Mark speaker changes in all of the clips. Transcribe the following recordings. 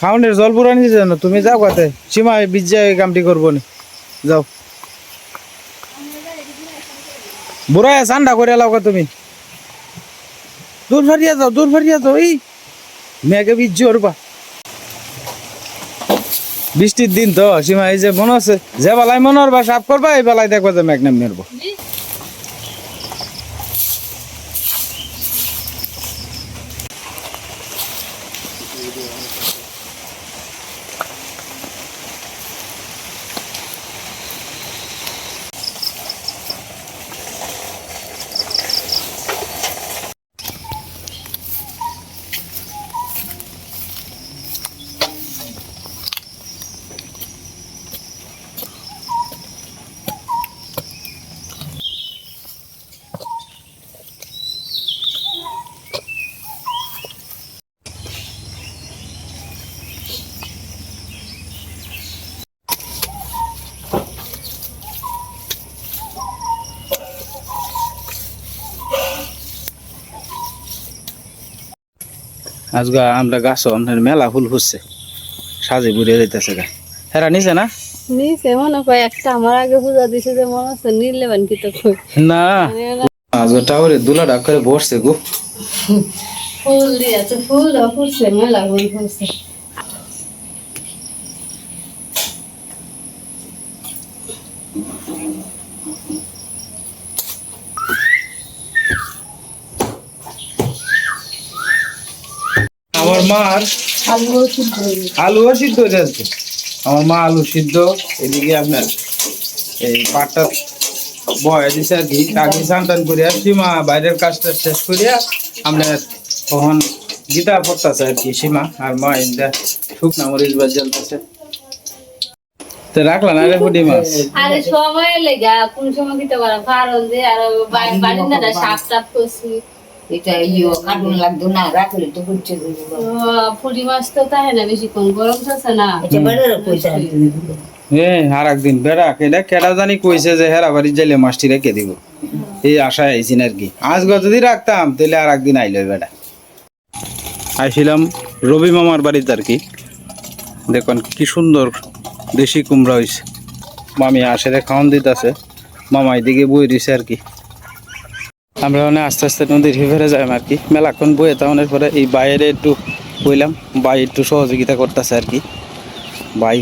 Speaker 1: খাউনের জল পুরা নিয়ে যাও না, তুমি যাও কাতে সীমা বিজ্জা কামটি করব নি। যাও। বুড়ায় ঠান্ডা করে লাও তুমি। দূর ফারিয়া যাও, দূর ফারিয়া যাও, এই। মেঘে বিজ্জ ওরবা বৃষ্টির দিন তো সীমা এই যে মনে আছে, যে বেলায় মনে হরবা, সাফ করবা, এই বেলায় দেখবা যে মেঘ নামি মেরবো আজকে আমরা গাছও আপনার মেলা ফুল ফুটছে সাজে বুড়ে যাইতেছে গা। হেরা নিছে না?
Speaker 2: নিছে মনে কয় একটা আমার আগে পূজা দিছে যে মনে হচ্ছে নিলেবেন কি তো
Speaker 1: না। আজকে টাওয়ারে দুলা ডাক করে বসছে গো।
Speaker 2: ফুল দিয়েছে ফুল ফুলছে মেলা ফুল ফুলছে
Speaker 1: আমার মার
Speaker 2: আলু সিদ্ধ হয়ে
Speaker 1: আলুও সিদ্ধ হয়ে যাচ্ছে। আমার মা আলু সিদ্ধ এদিকে আপনার এই পাটটা বয়ে দিছে আর কি। আগে সান্তান করিয়া সীমা বাইরের কাজটা শেষ করিয়া আমরা তখন গীতা পড়তেছে আর কি সীমা আর মা ইন্দা শুকনা মরিচ বা জ্বলতেছে। তো রাখলা না পুটি মাছ?
Speaker 2: আরে সময় লেগা কোন সময় দিতে পারো কারণ যে আর বারিন্দাটা সাপ টাপ করছি।
Speaker 3: এটা ইয়ে কাটুন লাগতো না রাখলে তো
Speaker 2: ফুলি মাছ তো তাহে না বেশিক্ষণ গরম থাকছে না।
Speaker 3: এটা পয়সা
Speaker 1: এ আর একদিন বেড়া কেডা কেডা জানি কইছে যে হেরা বাড়ি যাইলে মাছটি রেখে দিব। এই আশায় আইছিন আর কি। আজ যদি রাখতাম তাহলে আর একদিন আইলো বেড়া। আইছিলাম রবি মামার বাড়িতে আর কি। দেখুন কি সুন্দর দেশি কুমড়া হইছে। মামি আসে খাওয়ান দিতেছে। মামা এদিকে বই দিছে আর কি। আমরা মানে আস্তে আস্তে নদীর হিভেরে যাই আর কি। মেলাক্ষণ বইয়ে তাহলে পরে এই বাইরে একটু বইলাম। বাই একটু সহযোগিতা করতেছে আর কি। বাই।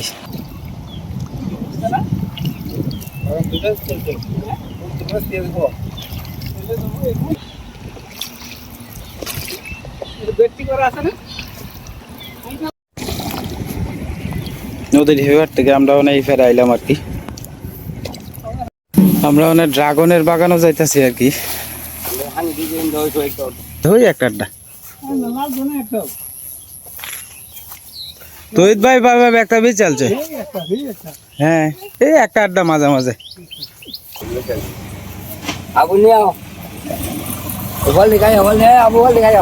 Speaker 1: নদীর হেবার থেকে আমরা অনেক ফের আইলাম আর কি। আমরা অনেক ড্রাগনের বাগানও যাইতেছি আর কি। ওই একটা আড্ডা তৈত ভাই বাবা একটা বেশ চলছে হ্যাঁ এই একটা আড্ডা মাঝে মাঝে
Speaker 3: আবু নিয়ে আও বল দিখাই বল নিয়ে আবু বল দিখাই